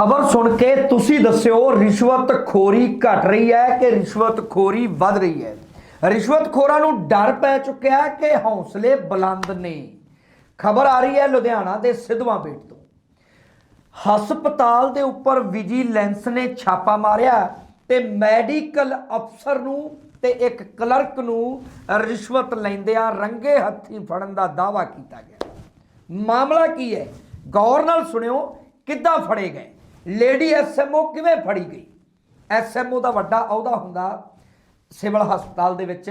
ਖਬਰ ਸੁਣ ਕੇ ਤੁਸੀਂ ਦੱਸਿਓ ਰਿਸ਼ਵਤ ਖੋਰੀ ਘਟ ਰਹੀ ਹੈ ਕਿ ਰਿਸ਼ਵਤ ਖੋਰੀ ਵੱਧ ਰਹੀ ਹੈ? ਰਿਸ਼ਵਤ ਖੋਰਾਂ ਨੂੰ ਡਰ ਪੈ ਚੁੱਕਿਆ ਕਿ ਹੌਸਲੇ ਬੁਲੰਦ ਨੇ। ਖਬਰ ਆ ਰਹੀ ਹੈ ਲੁਧਿਆਣਾ ਦੇ ਸਿੱਧਵਾਂ ਬੇਟ ਤੋਂ। ਹਸਪਤਾਲ ਦੇ ਉੱਪਰ ਵਿਜੀਲੈਂਸ ਨੇ ਛਾਪਾ ਮਾਰਿਆ ਤੇ ਮੈਡੀਕਲ ਅਫਸਰ ਨੂੰ ਤੇ ਇੱਕ ਕਲਰਕ ਨੂੰ ਰਿਸ਼ਵਤ ਲੈਂਦਿਆਂ ਰੰਗੇ ਹੱਥੀ ਫੜਨ ਦਾ ਦਾਅਵਾ ਕੀਤਾ ਗਿਆ। ਮਾਮਲਾ ਕੀ ਹੈ? ਗੌਰ ਨਾਲ ਸੁਣਿਓ ਕਿੱਦਾਂ ਫੜੇ ਗਏ। ਲੇਡੀ ਐਸਐਮਓ ਕਿਵੇਂ ਫੜੀ ਗਈ? ਐਸਐਮਓ ਦਾ ਵੱਡਾ ਅਹੁਦਾ ਹੁੰਦਾ ਸਿਵਲ ਹਸਪਤਾਲ ਦੇ ਵਿੱਚ।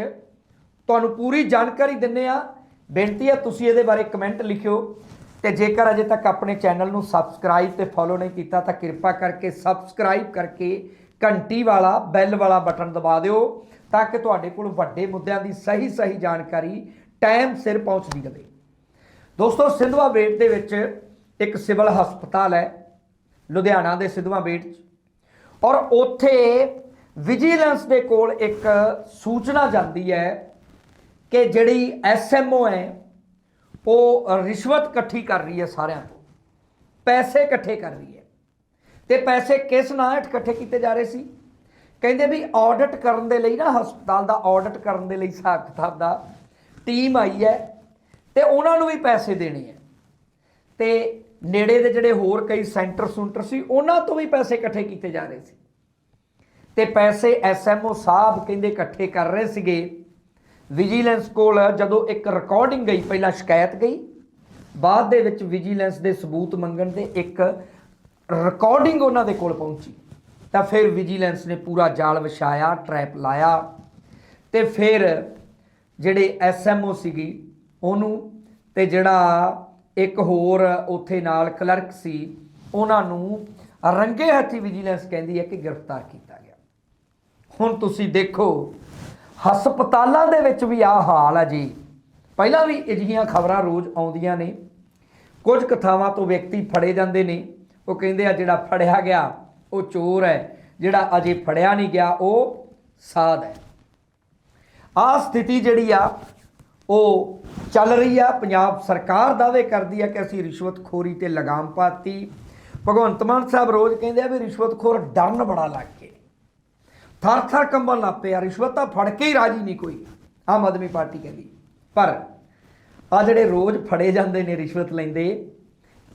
ਤੁਹਾਨੂੰ ਪੂਰੀ ਜਾਣਕਾਰੀ ਦਿੰਨੇ ਆ। ਬੇਨਤੀ ਹੈ ਤੁਸੀਂ ਇਹਦੇ ਬਾਰੇ ਕਮੈਂਟ ਲਿਖਿਓ ਤੇ ਜੇਕਰ ਅਜੇ ਤੱਕ ਆਪਣੇ ਚੈਨਲ ਨੂੰ ਸਬਸਕ੍ਰਾਈਬ ਤੇ ਫੋਲੋ ਨਹੀਂ ਕੀਤਾ ਤਾਂ ਕਿਰਪਾ ਕਰਕੇ ਸਬਸਕ੍ਰਾਈਬ ਕਰਕੇ ਘੰਟੀ ਵਾਲਾ, ਬੈਲ ਵਾਲਾ ਬਟਨ ਦਬਾ ਦਿਓ ਤਾਂ ਕਿ ਤੁਹਾਡੇ ਕੋਲ ਵੱਡੇ ਮੁੱਦਿਆਂ ਦੀ ਸਹੀ ਸਹੀ ਜਾਣਕਾਰੀ ਟਾਈਮ ਸਿਰ ਪਹੁੰਚਦੀ ਰਹੇ। ਦੋਸਤੋ ਸਿੰਧਵਾ ਬੇਟ ਦੇ ਵਿੱਚ ਇੱਕ ਸਿਵਲ ਹਸਪਤਾਲ ਹੈ। ਲੁਧਿਆਣਾ ਦੇ ਸਿਧਵਾ ਬੇਟ 'ਚ। ਔਰ ਉੱਥੇ ਵਿਜੀਲੈਂਸ ਦੇ ਕੋਲ ਇੱਕ ਸੂਚਨਾ ਜਾਂਦੀ ਹੈ ਕਿ ਜਿਹੜੀ ਐਸਐਮਓ ਹੈ, ਉਹ ਰਿਸ਼ਵਤ ਇਕੱਠੀ ਕਰ ਰਹੀ ਹੈ ਸਾਰਿਆਂ ਤੋਂ। ਪੈਸੇ ਇਕੱਠੇ ਕਰ ਰਹੀ ਹੈ। ਤੇ ਪੈਸੇ ਕਿਸ ਨਾਂ ਹੇਠ ਇਕੱਠੇ ਕੀਤੇ ਜਾ ਰਹੇ ਸੀ? ਕਹਿੰਦੇ ਵੀ ਆਡਿਟ ਕਰਨ ਦੇ ਲਈ ਨਾ, ਹਸਪਤਾਲ ਦਾ ਆਡਿਟ ਕਰਨ ਦੇ ਲਈ ਹਿਸਾਬ ਕਿਤਾਬ ਦਾ ਟੀਮ ਆਈ ਹੈ ਤੇ ਉਹਨਾਂ ਨੂੰ ਵੀ ਪੈਸੇ ਦੇਣੇ ਆ ਤੇ ਨੇੜੇ ਦੇ ਜਿਹੜੇ ਹੋਰ ਕਈ ਸੈਂਟਰ ਸੁੰਟਰ ਸੀ, ਉਹਨਾਂ ਤੋਂ ਵੀ ਪੈਸੇ ਇਕੱਠੇ ਕੀਤੇ ਜਾ ਰਹੇ ਸੀ। ਤੇ ਪੈਸੇ ਐਸਐਮਓ ਸਾਹਿਬ ਕਹਿੰਦੇ ਇਕੱਠੇ ਕਰ ਰਹੇ ਸੀਗੇ। ਵਿਜੀਲੈਂਸ ਕੋਲ ਜਦੋਂ ਇੱਕ ਰਿਕਾਰਡਿੰਗ ਗਈ, ਪਹਿਲਾਂ ਸ਼ਿਕਾਇਤ ਗਈ। ਬਾਅਦ ਦੇ ਵਿੱਚ ਵਿਜੀਲੈਂਸ ਦੇ ਸਬੂਤ ਮੰਗਣ ਤੇ ਇੱਕ ਰਿਕਾਰਡਿੰਗ ਉਹਨਾਂ ਦੇ ਕੋਲ ਪਹੁੰਚੀ। ਤਾਂ ਫਿਰ ਵਿਜੀਲੈਂਸ ਨੇ ਪੂਰਾ ਜਾਲ ਵਿਛਾਇਆ ਟਰੈਪ ਲਾਇਆ। ਤੇ ਫਿਰ ਜਿਹੜੇ ਐਸਐਮਓ ਸੀਗੀ, ਉਹਨੂੰ ਤੇ ਜਿਹੜਾ ਇੱਕ ਹੋਰ ਉੱਥੇ ਨਾਲ ਕਲਰਕ ਸੀ, ਉਹਨਾਂ ਨੂੰ ਰੰਗੇ ਹੱਥੀ ਵਿਜੀਲੈਂਸ ਕਹਿੰਦੀ ਹੈ ਕਿ ਗ੍ਰਿਫਤਾਰ ਕੀਤਾ ਗਿਆ। ਹੁਣ ਤੁਸੀਂ ਦੇਖੋ, ਹਸਪਤਾਲਾਂ ਦੇ ਵਿੱਚ ਵੀ ਆ ਹਾਲ ਆ ਜੀ। ਪਹਿਲਾਂ ਵੀ ਅਜਿਹੀਆਂ ਖਬਰਾਂ ਰੋਜ਼ ਆਉਂਦੀਆਂ ਨੇ। ਕੁਝ ਕਥਾਵਾਂ ਤੋਂ ਵਿਅਕਤੀ ਫੜੇ ਜਾਂਦੇ ਨੇ। ਉਹ ਕਹਿੰਦੇ ਆ, ਜਿਹੜਾ ਫੜਿਆ ਗਿਆ, ਉਹ ਚੋਰ ਹੈ। ਜਿਹੜਾ ਅਜੇ ਫੜਿਆ ਨਹੀਂ ਗਿਆ, ਉਹ ਸਾਧ ਹੈ। ਆ ਸਥਿਤੀ ਜਿਹੜੀ ਆ ਉਹ ਚੱਲ ਰਹੀ ਆ, ਪੰਜਾਬ ਸਰਕਾਰ ਦਾਅਵੇ ਕਰਦੀ ਆ ਕਿ ਅਸੀਂ ਰਿਸ਼ਵਤਖੋਰੀ ਤੇ ਲਗਾਮ ਪਾਤੀ। ਭਗਵੰਤ ਮਾਨ ਸਾਹਿਬ ਰੋਜ਼ ਕਹਿੰਦੇ ਆ ਵੀ ਰਿਸ਼ਵਤਖੋਰ ਡਰਨ ਬੜਾ ਲੱਗ ਗਏ ਥਰ ਥਰ ਕੰਬਣ ਲੱਗ ਪਿਆ ਰਿਸ਼ਵਤ ਤਾਂ ਫੜ ਕੇ ਹੀ ਰਾਜੀ ਨਹੀਂ ਕੋਈ, ਆਮ ਆਦਮੀ ਪਾਰਟੀ ਕਹਿੰਦੀ। ਪਰ ਆ ਜਿਹੜੇ ਰੋਜ਼ ਫੜੇ ਜਾਂਦੇ ਨੇ ਰਿਸ਼ਵਤ ਲੈਂਦੇ,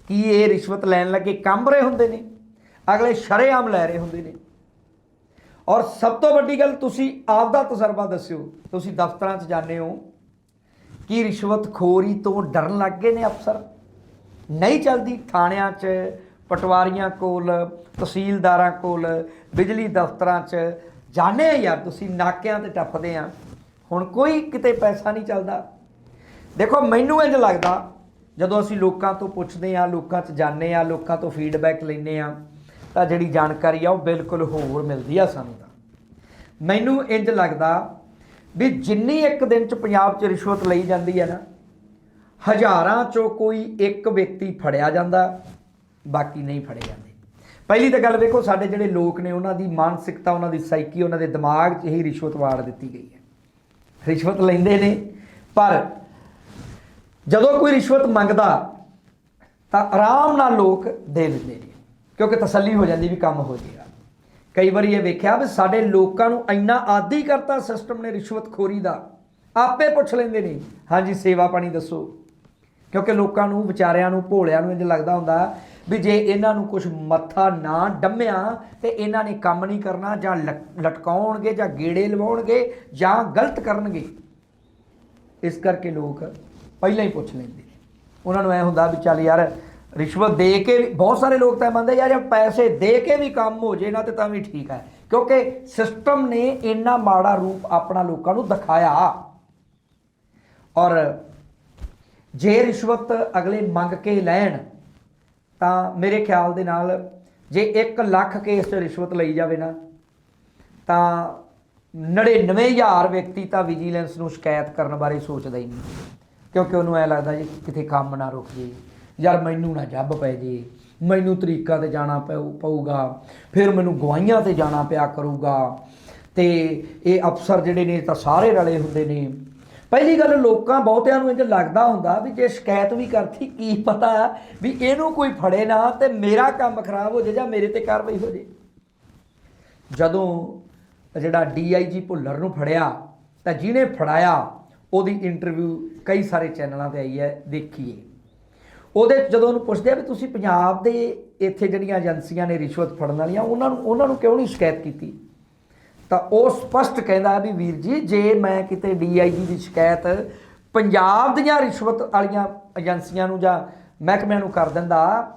ਕੀ ਇਹ ਰਿਸ਼ਵਤ ਲੈਣ ਲੱਗੇ ਕੰਬ ਰਹੇ ਹੁੰਦੇ ਨੇ? ਅਗਲੇ ਸ਼ਰੇਆਮ ਲੈ ਰਹੇ ਹੁੰਦੇ ਨੇ। ਔਰ ਸਭ ਤੋਂ ਵੱਡੀ ਗੱਲ, ਤੁਸੀਂ ਆਪ ਦਾ ਤਜਰਬਾ ਦੱਸਿਓ, ਤੁਸੀਂ ਦਫ਼ਤਰਾਂ 'ਚ ਜਾਂਦੇ ਹੋ ਕੀ ਰਿਸ਼ਵਤਖੋਰੀ ਤੋਂ ਡਰਨ ਲੱਗ ਗਏ ਨੇ ਅਫਸਰ? ਨਹੀਂ ਚੱਲਦੀ ਥਾਣਿਆਂ 'ਚ, ਪਟਵਾਰੀਆਂ ਕੋਲ, ਤਹਿਸੀਲਦਾਰਾਂ ਕੋਲ, ਬਿਜਲੀ ਦਫ਼ਤਰਾਂ 'ਚ। ਜਾਣੇ ਯਾਰ, ਤੁਸੀਂ ਨਾਕਿਆਂ ਤੇ ਟੱਪਦੇ ਆ। ਹੁਣ ਕੋਈ ਕਿਤੇ ਪੈਸਾ ਨਹੀਂ ਚੱਲਦਾ। ਦੇਖੋ, ਮੈਨੂੰ ਇੰਜ ਲੱਗਦਾ, ਜਦੋਂ ਅਸੀਂ ਲੋਕਾਂ ਤੋਂ ਪੁੱਛਦੇ ਆ, ਲੋਕਾਂ 'ਚ ਜਾਂਦੇ ਆ, ਲੋਕਾਂ ਤੋਂ ਫੀਡਬੈਕ ਲੈਂਦੇ ਆ, ਤਾਂ ਜਿਹੜੀ ਜਾਣਕਾਰੀ ਆ ਉਹ ਬਿਲਕੁਲ ਹੋਰ ਮਿਲਦੀ ਆ ਸਾਨੂੰ ਤਾਂ। ਮੈਨੂੰ ਇੰਜ ਲੱਗਦਾ ਵੀ ਜਿੰਨੀ ਇੱਕ ਦਿਨ 'ਚ ਪੰਜਾਬ 'ਚ ਰਿਸ਼ਵਤ ਲਈ ਜਾਂਦੀ ਹੈ ਨਾ, ਹਜ਼ਾਰਾਂ 'ਚੋਂ ਕੋਈ ਇੱਕ ਵਿਅਕਤੀ ਫੜਿਆ ਜਾਂਦਾ, ਬਾਕੀ ਨਹੀਂ ਫੜੇ ਜਾਂਦੇ। ਪਹਿਲੀ ਤਾਂ ਗੱਲ ਵੇਖੋ, ਸਾਡੇ ਜਿਹੜੇ ਲੋਕ ਨੇ, ਉਹਨਾਂ ਦੀ ਮਾਨਸਿਕਤਾ, ਉਹਨਾਂ ਦੀ ਸਾਈਕੀ ਉਹਨਾਂ ਦੇ ਦਿਮਾਗ 'ਚ ਹੀ ਰਿਸ਼ਵਤ ਵਾੜ ਦਿੱਤੀ ਗਈ ਹੈ। ਰਿਸ਼ਵਤ ਲੈਂਦੇ ਨੇ, ਪਰ ਜਦੋਂ ਕੋਈ ਰਿਸ਼ਵਤ ਮੰਗਦਾ, ਤਾਂ ਆਰਾਮ ਨਾਲ ਲੋਕ ਦੇ ਦਿੰਦੇ ਨੇ, ਕਿਉਂਕਿ ਤਸੱਲੀ ਹੋ ਜਾਂਦੀ ਵੀ ਕੰਮ ਹੋ ਜਾਏਗਾ ਕਈ ਵਾਰੀ ਇਹ ਵੇਖਿਆ ਵੀ ਸਾਡੇ ਲੋਕਾਂ ਨੂੰ ਇੰਨਾ ਆਦੀ ਕਰਤਾ ਸਿਸਟਮ ਨੇ ਰਿਸ਼ਵਤਖੋਰੀ ਦਾ। ਆਪੇ ਪੁੱਛ ਲੈਂਦੇ ਨੇ, ਹਾਂਜੀ, ਸੇਵਾ ਪਾਣੀ ਦੱਸੋ। ਕਿਉਂਕਿ ਲੋਕਾਂ ਨੂੰ, ਵਿਚਾਰਿਆਂ ਨੂੰ, ਭੋਲਿਆਂ ਨੂੰ ਇੰਜ ਲੱਗਦਾ ਹੁੰਦਾ ਵੀ ਜੇ ਇਹਨਾਂ ਨੂੰ ਕੁਝ ਮੱਥਾ ਨਾ ਡੰਮਿਆ ਤੇ ਇਹਨਾਂ ਨੇ ਕੰਮ ਨਹੀਂ ਕਰਨਾ, ਜਾਂ ਲਟ- ਲਟਕਾਉਣਗੇ, ਜਾਂ ਗੇੜੇ ਲਵਾਉਣਗੇ, ਜਾਂ ਗਲਤ ਕਰਨਗੇ। ਇਸ ਕਰਕੇ ਲੋਕ ਪਹਿਲਾਂ ਹੀ ਪੁੱਛ ਲੈਂਦੇ ਉਹਨਾਂ ਨੂੰ ਐ ਹੁੰਦਾ ਵੀ ਚੱਲ ਯਾਰ ਰਿਸ਼ਵਤ ਦੇ ਕੇ ਵੀ- ਬਹੁਤ ਸਾਰੇ ਲੋਕ ਤਾਂ ਮੰਨਦੇ ਯਾਰ ਜੇ ਪੈਸੇ ਦੇ ਕੇ ਵੀ ਕੰਮ ਹੋ ਜੇ ਨਾ ਤੇ ਤਾਂ ਵੀ ਠੀਕ ਹੈ। ਕਿਉਂਕਿ ਸਿਸਟਮ ਨੇ ਇੰਨਾ ਮਾੜਾ ਰੂਪ ਆਪਣਾ ਲੋਕਾਂ ਨੂੰ ਦਿਖਾਇਆ। ਔਰ ਜੇ ਰਿਸ਼ਵਤ ਅਗਲੇ ਮੰਗ ਕੇ ਲੈਣ, ਤਾਂ ਮੇਰੇ ਖਿਆਲ ਦੇ ਨਾਲ ਜੇ 1 ਲੱਖ ਕੇਸ 'ਚ ਰਿਸ਼ਵਤ ਲਈ ਜਾਵੇ ਨਾ, ਤਾਂ 99000 ਵਿਅਕਤੀ ਤਾਂ ਵਿਜੀਲੈਂਸ ਨੂੰ ਸ਼ਿਕਾਇਤ ਕਰਨ ਬਾਰੇ ਸੋਚਦਾ ਹੀ ਨਹੀਂ। ਕਿਉਂਕਿ ਉਹਨੂੰ ਐ ਲੱਗਦਾ ਜੀ, ਕਿਤੇ ਕੰਮ ਨਾ ਰੁਕ ਜੇ। ਯਾਰ ਮੈਨੂੰ ਨਾ ਜੱਬ ਪੈ ਜੇ, ਮੈਨੂੰ ਤਰੀਕਾ ਤੇ ਜਾਣਾ ਪਊ, ਪਊਗਾ। ਫਿਰ ਮੈਨੂੰ ਗਵਾਈਆਂ ਤੇ ਜਾਣਾ ਪਿਆ ਕਰੂਗਾ। ਤੇ ਇਹ ਅਫਸਰ ਜਿਹੜੇ ਨੇ ਤਾਂ ਸਾਰੇ ਰਲੇ ਹੁੰਦੇ ਨੇ। ਪਹਿਲੀ ਗੱਲ ਲੋਕਾਂ ਬਹੁਤਿਆਂ ਨੂੰ ਇੰਜ ਲੱਗਦਾ ਹੁੰਦਾ ਵੀ ਜੇ ਸ਼ਿਕਾਇਤ ਵੀ ਕਰਤੀ, ਕੀ ਪਤਾ ਵੀ ਇਹਨੂੰ ਕੋਈ ਫੜੇ ਨਾ ਤੇ ਮੇਰਾ ਕੰਮ ਖਰਾਬ ਹੋ ਜਾਏ ਜਾਂ ਮੇਰੇ ਤੇ ਕਾਰਵਾਈ ਹੋ ਜਾਏ ਜਦੋਂ ਜਿਹੜਾ ਡੀਆਈਜੀ ਭੁੱਲਰ ਨੂੰ ਫੜਿਆ, ਤਾਂ ਜਿਹਨੇ ਫੜਾਇਆ, ਉਹਦੀ ਇੰਟਰਵਿਊ ਕਈ ਸਾਰੇ ਚੈਨਲਾਂ ਤੇ ਆਈ ਹੈ, ਦੇਖੀਏ। ਉਹਦੇ 'ਚ ਜਦੋਂ ਉਹਨੂੰ ਪੁੱਛਦੇ ਆ ਵੀ ਤੁਸੀਂ ਪੰਜਾਬ ਦੇ ਇੱਥੇ ਜਿਹੜੀਆਂ ਏਜੰਸੀਆਂ ਨੇ ਰਿਸ਼ਵਤ ਫੜਨ ਵਾਲੀਆਂ, ਉਹਨਾਂ ਨੂੰ ਉਹਨਾਂ ਨੂੰ ਕਿਉਂ ਨਹੀਂ ਸ਼ਿਕਾਇਤ ਕੀਤੀ? ਤਾਂ ਉਹ ਸਪਸ਼ਟ ਕਹਿੰਦਾ ਵੀ ਵੀਰ ਜੀ, ਜੇ ਮੈਂ ਕਿਤੇ ਡੀਆਈਜੀ ਦੀ ਸ਼ਿਕਾਇਤ ਪੰਜਾਬ ਦੀਆਂ ਰਿਸ਼ਵਤ ਵਾਲੀਆਂ ਏਜੰਸੀਆਂ ਨੂੰ ਜਾਂ ਮਹਿਕਮਿਆਂ ਨੂੰ ਕਰ ਦਿੰਦਾ,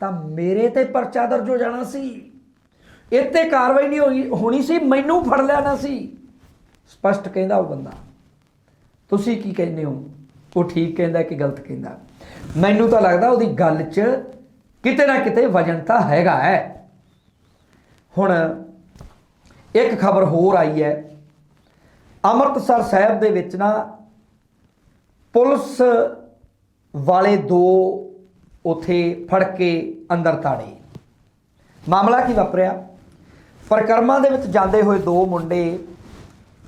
ਤਾਂ ਮੇਰੇ ਤੇ ਪਰਚਾ ਦਰਜ ਹੋ ਜਾਣਾ ਸੀ। ਇੱਥੇ ਕਾਰਵਾਈ ਨਹੀਂ ਹੋਈ, ਹੋਣੀ ਸੀ, ਮੈਨੂੰ ਫੜ ਲੈਣਾ ਸੀ। ਸਪਸ਼ਟ ਕਹਿੰਦਾ ਉਹ ਬੰਦਾ। ਤੁਸੀਂ ਕੀ ਕਹਿੰਦੇ ਹੋ? ਉਹ ਠੀਕ ਕਹਿੰਦਾ ਕਿ ਗਲਤ ਕਹਿੰਦਾ? ਮੈਨੂੰ ਤਾਂ ਲੱਗਦਾ ਉਹਦੀ ਗੱਲ 'ਚ ਕਿਤੇ ਨਾ ਕਿਤੇ ਵਜਨ ਤਾਂ ਹੈਗਾ ਹੈ ਹੁਣ ਇੱਕ ਖਬਰ ਹੋਰ ਆਈ ਹੈ ਅੰਮ੍ਰਿਤਸਰ ਸਾਹਿਬ ਦੇ ਵਿੱਚ ਨਾ ਪੁਲਿਸ ਵਾਲੇ ਦੋ ਉਥੇ ਫੜ ਕੇ ਅੰਦਰ ਤਾੜੇ। ਮਾਮਲਾ ਕੀ ਵਾਪਰਿਆ? ਪ੍ਰਕਰਮਾਂ ਦੇ ਵਿੱਚ ਜਾਂਦੇ ਹੋਏ ਦੋ ਮੁੰਡੇ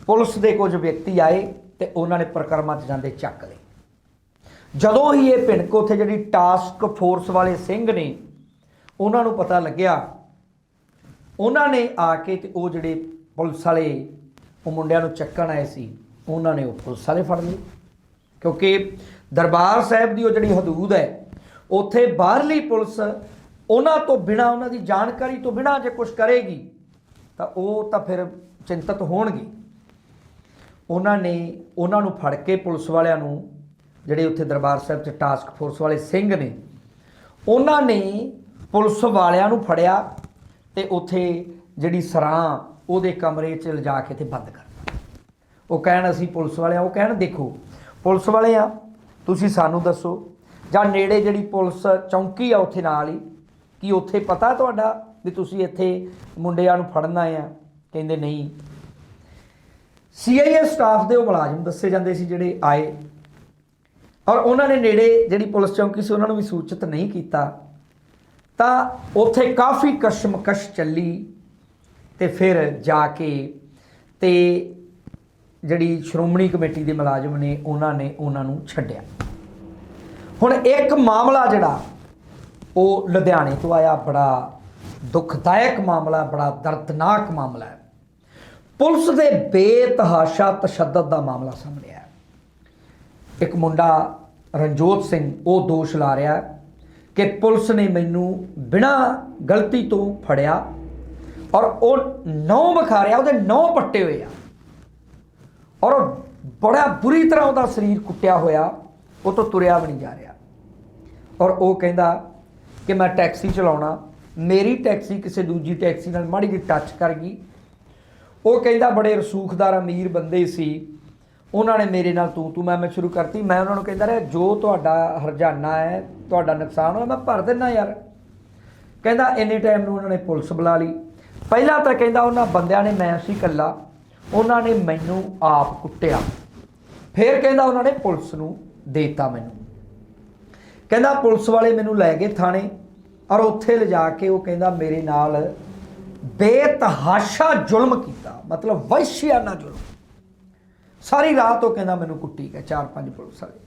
ਪੁਲਿਸ ਦੇ ਕੁਝ ਵਿਅਕਤੀ ਆਏ ਤੇ ਉਹਨਾਂ ਨੇ ਪ੍ਰਕਰਮਾਂ 'ਚ ਜਾਂਦੇ ਚੱਕ ਲਏ। ਜਦੋਂ ਹੀ ਇਹ ਭਿਣਕ ਉੱਥੇ ਜਿਹੜੀ ਟਾਸਕ ਫੋਰਸ ਵਾਲੇ ਸਿੰਘ ਨੇ, ਉਹਨਾਂ ਨੂੰ ਪਤਾ ਲੱਗਿਆ, ਉਹਨਾਂ ਨੇ ਆ ਕੇ ਤੇ ਉਹ ਜਿਹੜੇ ਪੁਲਿਸ ਵਾਲੇ, ਉਹ ਮੁੰਡਿਆਂ ਨੂੰ ਚੱਕਣ ਆਏ ਸੀ, ਉਹਨਾਂ ਨੇ ਉਹ ਪੁਲਿਸ ਵਾਲੇ ਫੜ ਲਏ। ਕਿਉਂਕਿ ਦਰਬਾਰ ਸਾਹਿਬ ਦੀ ਉਹ ਜਿਹੜੀ ਹਦੂਦ ਹੈ, ਉੱਥੇ ਬਾਹਰਲੀ ਪੁਲਿਸ ਉਹਨਾਂ ਤੋਂ ਬਿਨਾ, ਉਹਨਾਂ ਦੀ ਜਾਣਕਾਰੀ ਤੋਂ ਬਿਨਾ ਜੇ ਕੁਝ ਕਰੇਗੀ, ਤਾਂ ਉਹ ਤਾਂ ਫਿਰ ਚਿੰਤਤ ਹੋਣਗੇ। ਉਹਨਾਂ ਨੇ, ਉਹਨਾਂ ਨੂੰ ਫੜ ਕੇ ਪੁਲਿਸ ਵਾਲਿਆਂ ਨੂੰ ਜਿਹੜੇ ਉੱਥੇ ਦਰਬਾਰ ਸਾਹਿਬ 'ਚ ਟਾਸਕ ਫੋਰਸ ਵਾਲੇ ਸਿੰਘ ਨੇ, ਉਹਨਾਂ ਨੇ ਪੁਲਿਸ ਵਾਲਿਆਂ ਨੂੰ ਫੜਿਆ ਤੇ ਉੱਥੇ ਜਿਹੜੀ ਸਰਾਂ ਉਹਦੇ ਕਮਰੇ 'ਚ ਲਿਜਾ ਕੇ ਤੇ ਬੰਦ ਕਰ ਉਹ ਕਹਿਣ, ਅਸੀਂ ਪੁਲਿਸ ਵਾਲਿਆਂ, ਉਹ ਕਹਿਣ, ਦੇਖੋ, ਪੁਲਿਸ ਵਾਲੇ ਆ, ਤੁਸੀਂ ਸਾਨੂੰ ਦੱਸੋ, ਜਾਂ ਨੇੜੇ ਜਿਹੜੀ ਪੁਲਿਸ ਚੌਂਕੀ ਆ ਉੱਥੇ ਨਾਲ ਹੀ, ਕੀ ਉੱਥੇ ਪਤਾ ਤੁਹਾਡਾ ਵੀ ਤੁਸੀਂ ਇੱਥੇ ਮੁੰਡਿਆਂ ਨੂੰ ਫੜਨ ਆਏ ਆ? ਕਹਿੰਦੇ ਨਹੀਂ। ਸੀਆਈਏ ਸਟਾਫ ਦੇ ਉਹ ਮੁਲਾਜ਼ਮ ਦੱਸੇ ਜਾਂਦੇ ਸੀ ਜਿਹੜੇ ਆਏ। ਔਰ ਉਹਨਾਂ ਨੇ ਨੇੜੇ ਜਿਹੜੀ ਪੁਲਿਸ ਚੌਂਕੀ ਸੀ, ਉਹਨਾਂ ਨੂੰ ਵੀ ਸੂਚਿਤ ਨਹੀਂ ਕੀਤਾ। ਤਾਂ ਉੱਥੇ ਕਾਫੀ ਕਸ਼ਮਕਸ਼ ਚੱਲੀ ਤੇ ਫਿਰ ਜਾ ਕੇ ਤੇ ਜਿਹੜੀ ਸ਼੍ਰੋਮਣੀ ਕਮੇਟੀ ਦੇ ਮੁਲਾਜ਼ਮ ਨੇ, ਉਹਨਾਂ ਨੇ ਉਹਨਾਂ ਨੂੰ ਛੱਡਿਆ। ਹੁਣ ਇੱਕ ਮਾਮਲਾ ਜਿਹੜਾ, ਉਹ ਲੁਧਿਆਣੇ ਤੋਂ ਆਇਆ, ਬੜਾ ਦੁਖਦਾਇਕ ਮਾਮਲਾ, ਬੜਾ ਦਰਦਨਾਕ ਮਾਮਲਾ ਹੈ। ਪੁਲਿਸ ਦੇ ਬੇਤਹਾਸ਼ਾ ਤਸ਼ੱਦਦ ਦਾ ਮਾਮਲਾ ਸਾਹਮਣੇ ਆਇਆ। ਇੱਕ ਮੁੰਡਾ ਰਣਜੋਤ ਸਿੰਘ ਉਹ ਦੋਸ਼ ਲਾ ਰਿਹਾ ਕਿ ਪੁਲਿਸ ਨੇ ਮੈਨੂੰ ਬਿਨਾਂ ਗਲਤੀ ਤੋਂ ਫੜਿਆ ਔਰ ਉਹ ਨੌ ਰਿਹਾ ਉਹਦੇ ਨੌ ਪੱਟੇ ਹੋਏ ਆ। ਔਰ ਉਹ ਬੜਾ ਬੁਰੀ ਤਰ੍ਹਾਂ ਉਹਦਾ ਸਰੀਰ ਕੁੱਟਿਆ ਹੋਇਆ, ਉਹ ਤੋਂ ਤੁਰਿਆ ਵੀ ਨਹੀਂ ਜਾ ਰਿਹਾ। ਔਰ ਉਹ ਕਹਿੰਦਾ ਕਿ ਮੈਂ ਟੈਕਸੀ ਚਲਾਉਣਾ, ਮੇਰੀ ਟੈਕਸੀ ਕਿਸੇ ਦੂਜੀ ਟੈਕਸੀ ਨਾਲ ਮਾੜੀ ਜਿਹੀ ਟੱਚ ਕਰ ਗਈ। ਉਹ ਕਹਿੰਦਾ ਬੜੇ ਰਸੂਖਦਾਰ ਅਮੀਰ ਬੰਦੇ ਸੀ। ਉਹਨਾਂ ਨੇ ਮੇਰੇ ਨਾਲ ਤੂੰ ਤੂੰ ਮੈਂ ਮੈਂ ਸ਼ੁਰੂ ਕਰਤੀ, ਮੈਂ ਉਹਨਾਂ ਨੂੰ ਕਹਿੰਦਾ ਰਿਹਾ, ਜੋ ਤੁਹਾਡਾ ਹਰਜਾਨਾ ਹੈ, ਤੁਹਾਡਾ ਨੁਕਸਾਨ ਹੋਇਆ, ਮੈਂ ਭਰ ਦਿੰਦਾ ਯਾਰ। ਕਹਿੰਦਾ ਇੰਨੇ ਟਾਈਮ ਨੂੰ ਉਹਨਾਂ ਨੇ ਪੁਲਿਸ ਬੁਲਾ ਲਈ। ਪਹਿਲਾਂ ਤਾਂ ਕਹਿੰਦਾ ਉਹਨਾਂ ਬੰਦਿਆਂ ਨੇ ਮੈਂ ਸੀ ਇਕੱਲਾ, ਉਹਨਾਂ ਨੇ ਮੈਨੂੰ ਆਪ ਕੁੱਟਿਆ। ਫਿਰ ਕਹਿੰਦਾ ਉਹਨਾਂ ਨੇ ਪੁਲਿਸ ਨੂੰ ਦੇਤਾ ਮੈਨੂੰ। ਕਹਿੰਦਾ ਪੁਲਿਸ ਵਾਲੇ ਮੈਨੂੰ ਲੈ ਗਏ ਥਾਣੇ, ਔਰ ਉੱਥੇ ਲਿਜਾ ਕੇ ਉਹ ਕਹਿੰਦਾ ਮੇਰੇ ਨਾਲ ਬੇਤਹਾਸ਼ਾ ਜ਼ੁਲਮ ਕੀਤਾ, ਮਤਲਬ ਵਹਿਸ਼ੀਆਨਾ ਜ਼ੁਲਮ। ਸਾਰੀ ਰਾਤ ਉਹ ਕਹਿੰਦਾ ਮੈਨੂੰ ਕੁੱਟੀ ਗਿਆ, ਚਾਰ ਪੰਜ ਪੁਲਿਸ ਵਾਲੇ।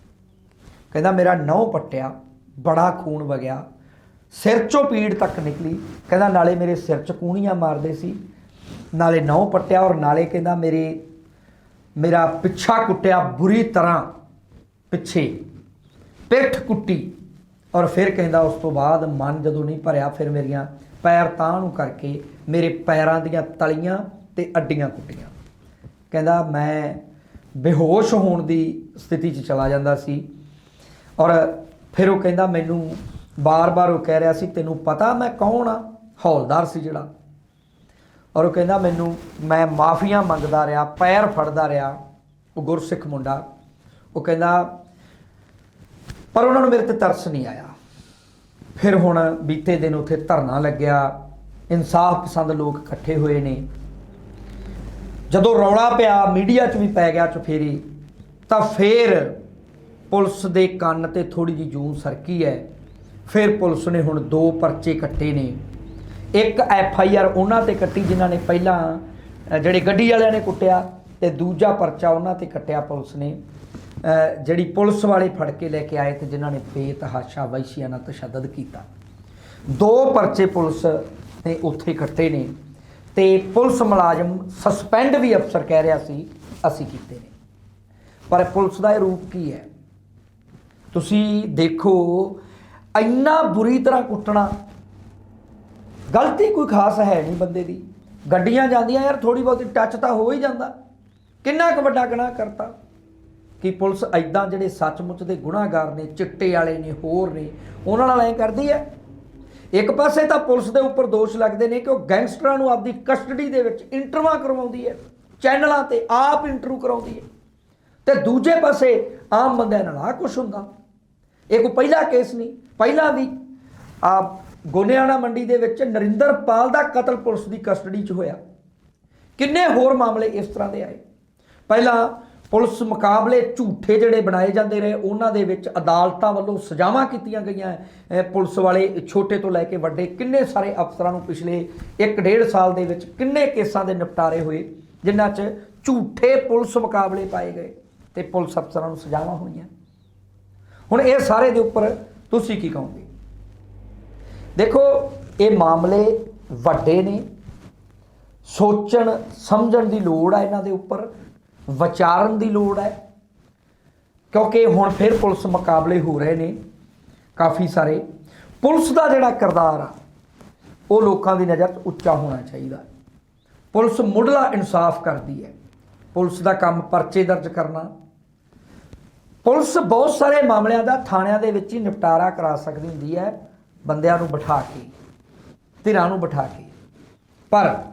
ਕਹਿੰਦਾ ਮੇਰਾ ਨਹੁੰ ਪੱਟਿਆ, ਬੜਾ ਖੂਨ ਵਗਿਆ, ਸਿਰ ਚੋਂ ਪੀੜ ਤੱਕ ਨਿਕਲੀ। ਕਹਿੰਦਾ ਨਾਲੇ ਮੇਰੇ ਸਿਰ 'ਚ ਕੂਣੀਆਂ ਮਾਰਦੇ ਸੀ, ਨਾਲੇ ਨਹੁੰ ਪੱਟਿਆ ਔਰ ਨਾਲੇ ਕਹਿੰਦਾ ਮੇਰੇ, ਮੇਰਾ ਪਿੱਛਾ ਕੁੱਟਿਆ ਬੁਰੀ ਤਰ੍ਹਾਂ, ਪਿੱਛੇ। ਪਿੱਠ ਕੁੱਟੀ ਔਰ ਫਿਰ ਕਹਿੰਦਾ ਉਸ ਤੋਂ ਬਾਅਦ ਮਨ ਜਦੋਂ ਨਹੀਂ ਭਰਿਆ, ਫਿਰ ਮੇਰੀਆਂ ਪੈਰ ਤਾਂ ਨੂੰ ਕਰਕੇ ਮੇਰੇ ਪੈਰਾਂ ਦੀਆਂ ਤਲੀਆਂ ਤੇ ਅੱਡੀਆਂ ਕੁੱਟੀਆਂ। ਕਹਿੰਦਾ ਮੈਂ ਬੇਹੋਸ਼ ਹੋਣ ਦੀ ਸਥਿਤੀ 'ਚ ਚਲਾ ਜਾਂਦਾ ਸੀ। ਔਰ ਫਿਰ ਉਹ ਕਹਿੰਦਾ, ਮੈਨੂੰ ਬਾਰ-ਬਾਰ ਉਹ ਕਹਿ ਰਿਹਾ ਸੀ, ਤੈਨੂੰ ਪਤਾ ਮੈਂ ਕੌਣ ਆ? ਹੌਲਦਾਰ ਸੀ ਜਿਹੜਾ। ਔਰ ਉਹ ਕਹਿੰਦਾ, ਮੈਨੂੰ, ਮੈਂ ਮਾਫੀਆਂ ਮੰਗਦਾ ਰਿਹਾ, ਪੈਰ ਫੜਦਾ ਰਿਹਾ। ਉਹ ਗੁਰਸਿੱਖ ਮੁੰਡਾ, ਉਹ ਕਹਿੰਦਾ, ਪਰ ਉਹਨਾਂ ਨੂੰ ਮੇਰੇ ਤੇ ਤਰਸ ਨਹੀਂ ਆਇਆ। ਫਿਰ ਹੁਣ ਬੀਤੇ ਦਿਨ ਉੱਥੇ ਧਰਨਾ ਲੱਗਿਆ। ਇਨਸਾਫ ਪਸੰਦ ਲੋਕ ਇਕੱਠੇ ਹੋਏ ਨੇ। ਜਦੋਂ ਰੌਲਾ ਪਿਆ, ਮੀਡੀਆ 'ਚ ਵੀ ਪੈ ਗਿਆ ਚੁਫੇਰੀ, ਤਾਂ ਫਿਰ ਪੁਲਿਸ ਦੇ ਕੰਨ ਤੇ ਥੋੜੀ ਜੀ ਜੂਨ ਸਰਕੀ ਹੈ। ਫਿਰ ਪੁਲਿਸ ਨੇ ਹੁਣ ਦੋ ਪਰਚੇ ਕੱਟੇ ਨੇ। ਇੱਕ ਐਫ ਆਈ ਆਰ ਉਹਨਾਂ ਤੇ ਕੱਟੀ ਜਿਨ੍ਹਾਂ ਨੇ ਪਹਿਲਾਂ ਜਿਹੜੇ ਗੱਡੀ ਵਾਲਿਆਂ ਨੇ ਕੁੱਟਿਆ ਤੇ ਦੂਜਾ ਪਰਚਾ ਉਹਨਾਂ ਤੇ ਕੱਟਿਆ ਪੁਲਿਸ ਨੇ। ਜਿਹੜੀ ਪੁਲਿਸ ਵਾਲੇ ਫੜ ਕੇ ਲੈ ਕੇ ਆਏ ਤੇ ਜਿਨ੍ਹਾਂ ਨੇ ਬੇਤਹਾਸ਼ਾ ਵੈਸ਼ੀਆਂ ਨਾਲ ਤਸ਼ੱਦਦ ਕੀਤਾ। ਦੋ ਪਰਚੇ ਪੁਲਿਸ ਨੇ ਉੱਥੇ ਕੱਟੇ ਨੇ। ਤੇ ਪੁਲਿਸ ਮੁਲਾਜ਼ਮ ਸਸਪੈਂਡ ਵੀ ਅਫਸਰ ਕਹਿ ਰਿਹਾ ਸੀ, ਅਸੀਂ ਕੀਤੇ ਨੇ। ਪਰ ਪੁਲਿਸ ਦਾ ਇਹ ਰੂਪ ਕੀ ਹੈ? ਤੁਸੀਂ ਦੇਖੋ, ਇੰਨਾ ਬੁਰੀ ਤਰ੍ਹਾਂ ਕੁੱਟਣਾ, ਗਲਤੀ ਕੋਈ ਖਾਸ ਹੈ ਨਹੀਂ ਬੰਦੇ ਦੀ। ਗੱਡੀਆਂ ਜਾਂਦੀਆਂ, ਯਾਰ ਥੋੜੀ ਬਹੁਤੀ ਟੱਚ ਤਾਂ ਹੋ ਹੀ ਜਾਂਦਾ। ਕਿੰਨਾ ਕੁ ਵੱਡਾ ਗੁਨਾਹ ਕਰਤਾ। ਕਿ ਪੁਲਿਸ ਐਦਾਂ ਜਿਹੜੇ ਸੱਚਮੁੱਚ ਦੇ ਗੁਨਾਹਗਾਰ ਨੇ, ਚਿੱਟੇ ਵਾਲੇ ਨੇ, ਹੋਰ ਨੇ, ਉਹਨਾਂ ਨਾਲ ਐ ਕਰਦੀ ਹੈ ਇੱਕ ਪਾਸੇ ਤਾਂ ਪੁਲਿਸ ਦੇ ਉੱਪਰ ਦੋਸ਼ ਲੱਗਦੇ ਨੇ ਕਿ ਉਹ ਗੈਂਗਸਟਰਾਂ ਨੂੰ ਆਪਦੀ ਕਸਟਡੀ ਦੇ ਵਿੱਚ ਇੰਟਰਵਾ ਕਰਵਾਉਂਦੀ ਹੈ, ਚੈਨਲਾਂ ਤੇ ਆਪ ਇੰਟਰਵਿਊ ਕਰਾਉਂਦੀ ਹੈ। ਤੇ ਦੂਜੇ ਪਾਸੇ ਆਮ ਬੰਦਿਆਂ ਨਾਲ ਆ ਕੁਛ ਹੁੰਦਾ। ਇਹ ਕੋਈ ਪਹਿਲਾ ਕੇਸ ਨਹੀਂ, ਪਹਿਲਾਂ ਵੀ ਆ ਗੋਨਿਆਣਾ ਮੰਡੀ ਦੇ ਵਿੱਚ ਨਰਿੰਦਰਪਾਲ ਦਾ ਕਤਲ ਪੁਲਿਸ ਦੀ ਕਸਟਡੀ 'ਚ ਹੋਇਆ। ਕਿੰਨੇ ਹੋਰ ਮਾਮਲੇ ਇਸ ਤਰ੍ਹਾਂ ਦੇ ਆਏ? ਪਹਿਲਾਂ ਪੁਲਿਸ ਮੁਕਾਬਲੇ ਝੂਠੇ ਜਿਹੜੇ ਬਣਾਏ ਜਾਂਦੇ ਰਹੇ, ਉਹਨਾਂ ਦੇ ਵਿੱਚ ਅਦਾਲਤਾਂ ਵੱਲੋਂ ਸਜ਼ਾਵਾਂ ਕੀਤੀਆਂ ਗਈਆਂ। ਪੁਲਿਸ ਵਾਲੇ ਛੋਟੇ ਤੋਂ ਲੈ ਕੇ ਵੱਡੇ ਕਿੰਨੇ ਸਾਰੇ ਅਫਸਰਾਂ ਨੂੰ ਪਿਛਲੇ 1.5 ਸਾਲ ਦੇ ਵਿੱਚ ਕਿੰਨੇ ਕੇਸਾਂ ਦੇ ਨਿਪਟਾਰੇ ਹੋਏ, ਜਿਨ੍ਹਾਂ 'ਚ ਝੂਠੇ ਪੁਲਿਸ ਮੁਕਾਬਲੇ ਪਾਏ ਗਏ ਤੇ ਪੁਲਿਸ ਅਫਸਰਾਂ ਨੂੰ ਸਜ਼ਾਵਾਂ ਹੋਈਆਂ। ਹੁਣ ਇਹ ਸਾਰੇ ਦੇ ਉੱਪਰ ਤੁਸੀਂ ਕੀ ਕਹੋਗੇ? ਦੇਖੋ, ਇਹ ਮਾਮਲੇ ਵੱਡੇ ਨੇ। ਸੋਚਣ, ਸਮਝਣ ਦੀ ਲੋੜ ਹੈ ਇਹਨਾਂ ਦੇ ਉੱਪਰ। ਵਿਚਾਰਨ ਦੀ ਲੋੜ ਹੈ। ਕਿਉਂਕਿ ਹੁਣ ਫਿਰ ਪੁਲਿਸ ਮੁਕਾਬਲੇ ਹੋ ਰਹੇ ਨੇ ਕਾਫੀ ਸਾਰੇ। ਪੁਲਿਸ ਦਾ ਜਿਹੜਾ ਕਿਰਦਾਰ ਆ, ਉਹ ਲੋਕਾਂ ਦੀ ਨਜ਼ਰ 'ਚ ਉੱਚਾ ਹੋਣਾ ਚਾਹੀਦਾ। ਪੁਲਿਸ ਮੁੱਢਲਾ ਇਨਸਾਫ ਕਰਦੀ ਹੈ। ਪੁਲਿਸ ਦਾ ਕੰਮ ਪਰਚੇ ਦਰਜ ਕਰਨਾ। ਪੁਲਿਸ ਬਹੁਤ ਸਾਰੇ ਮਾਮਲਿਆਂ ਦਾ ਥਾਣਿਆਂ ਦੇ ਵਿੱਚ ਹੀ ਨਿਪਟਾਰਾ ਕਰਾ ਸਕਦੀ ਹੁੰਦੀ ਹੈ, ਬੰਦਿਆਂ ਨੂੰ ਬਿਠਾ ਕੇ, ਧਿਰਾਂ ਨੂੰ ਬਿਠਾ ਕੇ। ਪਰ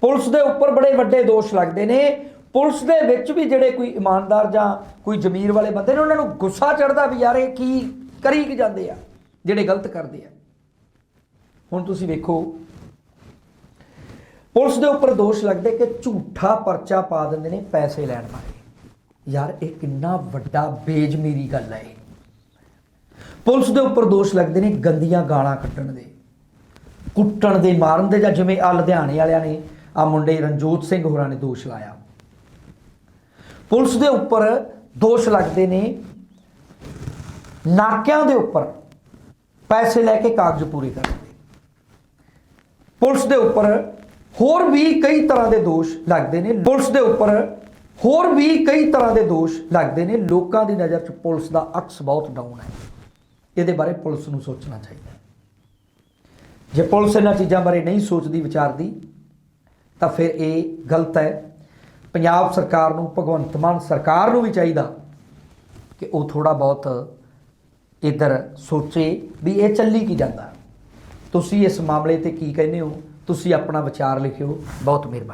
ਪੁਲਿਸ ਦੇ ਉੱਪਰ ਬੜੇ ਵੱਡੇ ਦੋਸ਼ ਲੱਗਦੇ ਨੇ। ਪੁਲਿਸ ਦੇ ਵਿੱਚ ਵੀ ਜਿਹੜੇ ਕੋਈ ਇਮਾਨਦਾਰ ਜਾਂ ਕੋਈ ਜ਼ਮੀਰ ਵਾਲੇ ਬੰਦੇ ਨੇ, ਉਹਨਾਂ ਨੂੰ ਗੁੱਸਾ ਚੜਦਾ ਵੀ ਯਾਰ ਇਹ ਕੀ ਕਰੀ ਕੀ ਜਾਂਦੇ ਆ, ਜਿਹੜੇ ਗਲਤ ਕਰਦੇ ਆ। ਹੁਣ ਤੁਸੀਂ ਵੇਖੋ, ਪੁਲਿਸ ਦੇ ਉੱਪਰ ਦੋਸ਼ ਲੱਗਦੇ ਕਿ ਝੂਠਾ ਪਰਚਾ ਪਾ ਦਿੰਦੇ ਨੇ ਪੈਸੇ ਲੈਣ ਬਾਰੇ ਯਾਰ, ਇਹ ਕਿੰਨਾ ਵੱਡਾ ਬੇਜਮੀਰੀ ਗੱਲ ਹੈ ਇਹ। ਪੁਲਿਸ ਦੇ ਉੱਪਰ ਦੋਸ਼ ਲੱਗਦੇ ਨੇ ਗੰਦੀਆਂ ਗਾਲਾਂ ਕੱਢਣ ਦੇ, ਕੁੱਟਣ ਦੇ, ਮਾਰਨ ਦੇ, ਜਾਂ ਜਿਵੇਂ ਆ ਲੁਧਿਆਣੇ ਵਾਲਿਆਂ ਨੇ ਆ ਮੁੰਡੇ ਰਣਜੋਤ ਸਿੰਘ ਹੋਰਾਂ ਨੇ ਦੋਸ਼ ਲਾਇਆ। ਪੁਲਿਸ ਦੇ ਉੱਪਰ ਦੋਸ਼ ਲੱਗਦੇ ਨੇ। ਨਾਕਿਆਂ ਦੇ ਉੱਪਰ ਪੈਸੇ ਲੈ ਕੇ ਕਾਗਜ਼ ਪੂਰੇ ਕਰਨ ਦੇ ਪੁਲਿਸ ਦੇ ਉੱਪਰ ਹੋਰ ਵੀ ਕਈ ਤਰ੍ਹਾਂ ਦੇ ਦੋਸ਼ ਲੱਗਦੇ ਨੇ। ਪੁਲਿਸ ਦੇ ਉੱਪਰ ਹੋਰ ਵੀ ਕਈ ਤਰ੍ਹਾਂ ਦੇ ਦੋਸ਼ ਲੱਗਦੇ ਨੇ। ਲੋਕਾਂ ਦੀ ਨਜ਼ਰ 'ਚ ਪੁਲਿਸ ਦਾ ਅਕਸ ਬਹੁਤ ਡਾਊਨ ਹੈ। ਇਹਦੇ ਬਾਰੇ ਪੁਲਿਸ ਨੂੰ ਸੋਚਣਾ ਚਾਹੀਦਾ ਜੇ ਪੁਲਿਸ ਇਹਨਾਂ ਚੀਜ਼ਾਂ ਬਾਰੇ ਨਹੀਂ ਸੋਚਦੀ, ਵਿਚਾਰਦੀ, ਤਾਂ ਫਿਰ ਇਹ ਗਲਤ ਹੈ। ਪੰਜਾਬ ਸਰਕਾਰ ਨੂੰ, ਭਗਵੰਤ ਮਾਨ ਸਰਕਾਰ ਨੂੰ ਵੀ ਚਾਹੀਦਾ ਕਿ ਉਹ ਥੋੜਾ ਬਹੁਤ ਇਧਰ ਸੋਚੇ ਵੀ ਇਹ ਚੱਲੀ ਕੀ ਜਾਂਦਾ। ਤੁਸੀਂ ਇਸ ਮਾਮਲੇ ਤੇ ਕੀ ਕਹਿੰਦੇ ਹੋ? ਤੁਸੀਂ ਆਪਣਾ ਵਿਚਾਰ ਲਿਖਿਓ। ਬਹੁਤ ਮਿਹਰਬਾਨੀ।